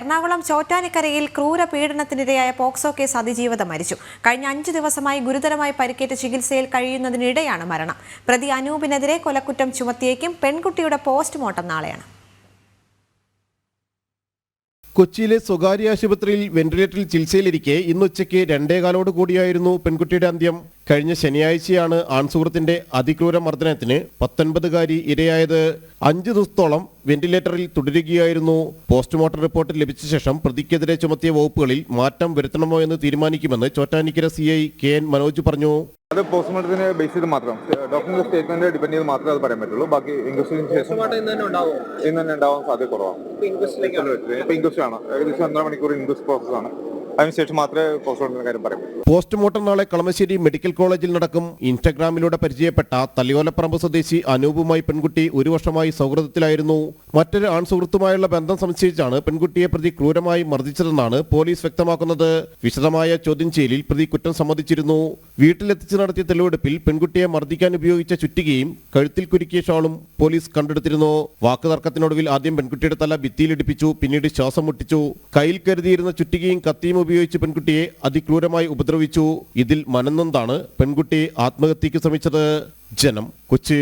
എറണാകുളം ചോറ്റാനിക്കരയിൽ ക്രൂര പീഡനത്തിനിരയായ POCSO case അതിജീവിത മരിച്ചു. കഴിഞ്ഞ അഞ്ചു ദിവസമായി ഗുരുതരമായി പരിക്കേറ്റ് ചികിത്സയിൽ കഴിയുന്നതിനിടെയാണ് മരണം. പ്രതി അനൂപിനെതിരെ കൊലക്കുറ്റം ചുമത്തിയേക്കും പെൺകുട്ടിയുടെ പോസ്റ്റ്മോർട്ടം നാളെയാണ്. കൊച്ചിയിലെ സ്വകാര്യ ആശുപത്രിയിൽ വെന്റിലേറ്ററിൽ ചികിത്സയിലിരിക്കെ ഇന്ന് ഉച്ചയ്ക്ക് രണ്ടേകാലോട് കൂടിയായിരുന്നു പെൺകുട്ടിയുടെ അന്ത്യം. കഴിഞ്ഞ ശനിയാഴ്ചയാണ് ആൺസുഹൃത്തിന്റെ അതിക്രൂര മർദ്ദനത്തിന് പത്തൊൻപതുകാരി ഇരയായത്. അഞ്ചു ദിവസത്തോളം വെന്റിലേറ്ററിൽ തുടരുകയായിരുന്നു. പോസ്റ്റ്മോർട്ടം റിപ്പോർട്ട് ലഭിച്ച ശേഷം പ്രതിക്കെതിരെ ചുമത്തിയ വകുപ്പുകളിൽ മാറ്റം വരുത്തണമോ എന്ന് തീരുമാനിക്കുമെന്ന് Chottanikkara C I K N Manoj പറഞ്ഞു. അത് പോസ്റ്റ്മോർട്ടത്തിന് ബേസ് ചെയ്ത് മാത്രം ഡോക്ടറിന്റെ സ്റ്റേറ്റ്മെന്റ് ഡിപെൻഡ് ചെയ്ത് മാത്രമേ അത് പറയാൻ പറ്റുള്ളൂ. ബാക്കി ഇൻക്വസ്റ്റിന് ശേഷം ഇന്ന് തന്നെ ഉണ്ടാവാൻ സാധ്യത കുറവാണ്. ഇൻക്വസ്റ്റ് ആണ് ഏകദേശം ഒന്നര മണിക്കൂർ ഇൻക്വസ്റ്റ് പ്രോസസ് ആണ്. അതിനുശേഷം മാത്രമേ പോസ്റ്റ്മോർട്ടം കാര്യം പറയാൻ പോസ്റ്റ്മോർട്ടം നാളെ കളമശ്ശേരി മെഡിക്കൽ കോളേജിൽ നടക്കും. ഇൻസ്റ്റാഗ്രാമിലൂടെ പരിചയപ്പെട്ട തലയോലപ്പറമ്പ് സ്വദേശി അനൂപുമായി പെൺകുട്ടി ഒരു വർഷമായി സൗഹൃദത്തിലായിരുന്നു. മറ്റൊരു ആൺ സുഹൃത്തുമായുള്ള ബന്ധം സംശയിച്ചാണ് പെൺകുട്ടിയെ പ്രതി ക്രൂരമായി മർദ്ദിച്ചതെന്നാണ് പോലീസ് വ്യക്തമാക്കുന്നത്. വിശദമായ ചോദ്യം ചെയ്യലിൽ പ്രതി കുറ്റം സമ്മതിച്ചിരുന്നു. വീട്ടിലെത്തിച്ച് നടത്തിയ തെളിവെടുപ്പിൽ പെൺകുട്ടിയെ മർദ്ദിക്കാൻ ഉപയോഗിച്ച ചുറ്റികയും കഴുത്തിൽ കുരുക്കിയ ഷാളും പോലീസ് കണ്ടെടുത്തിരുന്നു. വാക്കുതർക്കത്തിനൊടുവിൽ ആദ്യം പെൺകുട്ടിയുടെ തല ഭിത്തിയിലിടിപ്പിച്ചു പിന്നീട് ശ്വാസം മുട്ടിച്ചു. കയ്യിൽ കരുതിയിരുന്ന ചുറ്റികയും കത്തിയും ഉപയോഗിച്ച് പെൺകുട്ടിയെ അതിക്രൂരമായി ഉപദ്രവിച്ചു. ഇതിൽ മനന്നൊന്താണ് പെൺകുട്ടിയെ ആത്മഹത്യക്ക് ശ്രമിച്ചത്. ജനം കൊച്ചി.